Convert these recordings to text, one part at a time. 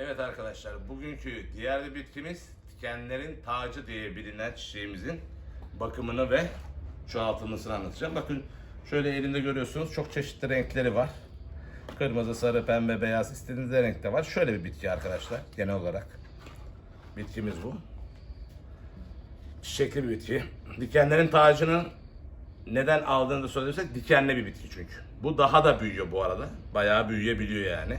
Evet arkadaşlar, bugünkü diğer bir bitkimiz dikenlerin tacı diye bilinen çiçeğimizin bakımını ve çoğaltılmasını anlatacağım. Bakın şöyle elimde görüyorsunuz çok çeşitli renkleri var. Kırmızı, sarı, pembe, beyaz istediğiniz renkte var. Şöyle bir bitki arkadaşlar genel olarak. Bitkimiz bu. Çiçekli bir bitki. Dikenlerin tacının neden aldığını da söylersek dikenli bir bitki çünkü. Bu daha da büyüyor bu arada. Bayağı büyüyebiliyor yani.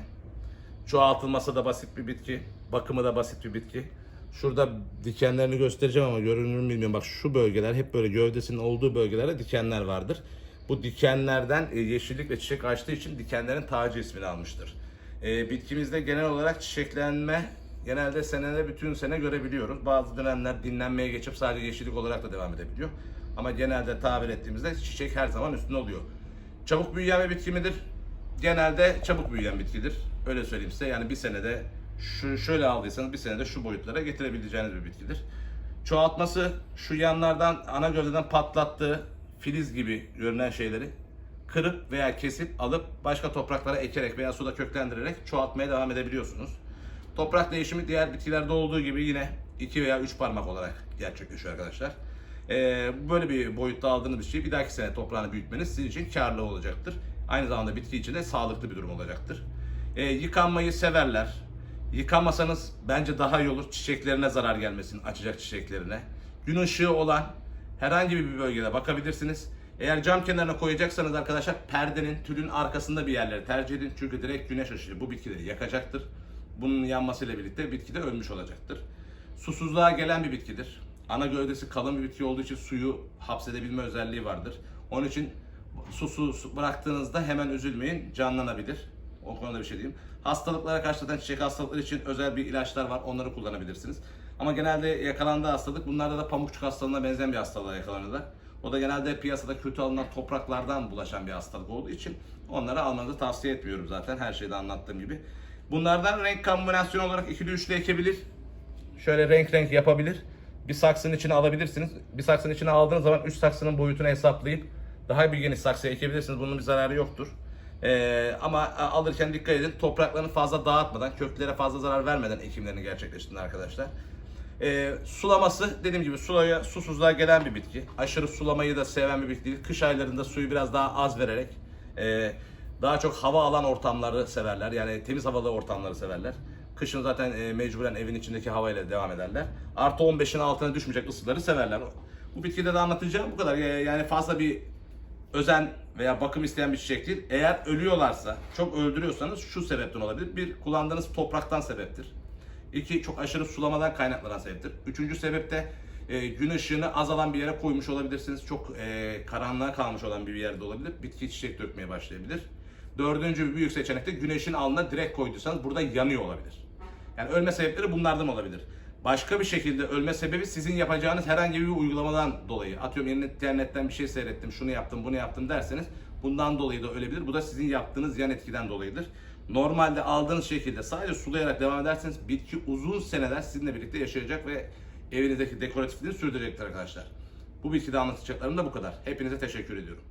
Çoğaltılması da basit bir bitki. Bakımı da basit bir bitki. Şurada dikenlerini göstereceğim ama görünür mü bilmiyorum. Bak şu bölgeler hep böyle gövdesinin olduğu bölgelerde dikenler vardır. Bu dikenlerden e, yeşillik ve çiçek açtığı için dikenlerin tacı ismini almıştır. E, bitkimizde genel olarak çiçeklenme genelde senede bütün sene görebiliyoruz. Bazı dönemler dinlenmeye geçip sadece yeşillik olarak da devam edebiliyor. Ama genelde tabir ettiğimizde çiçek her zaman üstünde oluyor. Çabuk büyüyen bir bitki midir? Genelde çabuk büyüyen bitkidir. Öyle söyleyeyim size. Yani bir senede şu şöyle aldıysanız bir senede şu boyutlara getirebileceğiniz bir bitkidir. Çoğaltması şu yanlardan ana gövdeden patlattığı filiz gibi görünen şeyleri kırıp veya kesip alıp başka topraklara ekerek veya suda köklendirerek çoğaltmaya devam edebiliyorsunuz. Toprak değişimi diğer bitkilerde olduğu gibi yine 2 veya 3 parmak olarak gerçekleşiyor arkadaşlar. Ee, böyle bir boyutta aldığınız bir şey bir dahaki sene toprağını büyütmeniz sizin için karlı olacaktır. Aynı zamanda bitki de sağlıklı bir durum olacaktır. Ee, yıkanmayı severler. Yıkamasanız bence daha iyi olur. Çiçeklerine zarar gelmesin, açacak çiçeklerine. Gün ışığı olan herhangi bir bölgede bakabilirsiniz. Eğer cam kenarına koyacaksanız arkadaşlar perdenin, tülün arkasında bir yerleri tercih edin. Çünkü direkt güneş ışığı bu bitkileri yakacaktır. Bunun yanmasıyla birlikte bitki de ölmüş olacaktır. Susuzluğa gelen bir bitkidir. Ana gövdesi kalın bir bitki olduğu için suyu hapsedebilme özelliği vardır. Onun için susuz bıraktığınızda hemen üzülmeyin, canlanabilir. O konuda bir şey diyeyim. Hastalıklara karşı zaten çiçek hastalıkları için özel bir ilaçlar var. Onları kullanabilirsiniz. Ama genelde yakalandığı hastalık bunlarda da pamukçuk hastalığına benzeyen bir hastalığa yakalanırlar. O da genelde piyasada kötü alınan topraklardan bulaşan bir hastalık olduğu için onları almanızı tavsiye etmiyorum zaten her şeyde anlattığım gibi. Bunlardan renk kombinasyonu olarak ikili üçlü ekebilir. Şöyle renk renk yapabilir. Bir saksının içine alabilirsiniz. Bir saksının içine aldığınız zaman üst saksının boyutunu hesaplayıp daha bir geniş saksıya ekebilirsiniz. Bunun bir zararı yoktur. Ee, ama alırken dikkat edin. Topraklarını fazla dağıtmadan, köklere fazla zarar vermeden ekimlerini gerçekleştirin arkadaşlar. Ee, sulaması dediğim gibi sulaya, susuzluğa gelen bir bitki. Aşırı sulamayı da seven bir bitki değil. Kış aylarında suyu biraz daha az vererek e, daha çok hava alan ortamları severler. Yani temiz havalı ortamları severler. Kışın zaten e, mecburen evin içindeki havayla devam ederler. Artı 15'in altına düşmeyecek ısıları severler. Bu bitkide de anlatacağım bu kadar. Yani fazla bir özen veya bakım isteyen bir çiçek değil. Eğer ölüyorlarsa, çok öldürüyorsanız şu sebepten olabilir. Bir, kullandığınız topraktan sebeptir. İki, çok aşırı sulamadan kaynaklanan sebeptir. Üçüncü sebep de e, gün ışığını azalan bir yere koymuş olabilirsiniz. Çok e, karanlığa kalmış olan bir yerde olabilir. Bitki çiçek dökmeye başlayabilir. Dördüncü büyük seçenek de güneşin alnına direkt koyduysanız burada yanıyor olabilir. Yani ölme sebepleri bunlardan olabilir. Başka bir şekilde ölme sebebi sizin yapacağınız herhangi bir uygulamadan dolayı. Atıyorum internetten bir şey seyrettim, şunu yaptım, bunu yaptım derseniz bundan dolayı da ölebilir. Bu da sizin yaptığınız yan etkiden dolayıdır. Normalde aldığınız şekilde sadece sulayarak devam ederseniz bitki uzun seneler sizinle birlikte yaşayacak ve evinizdeki dekoratifliğini sürdürecektir arkadaşlar. Bu bitkide anlatacaklarım da bu kadar. Hepinize teşekkür ediyorum.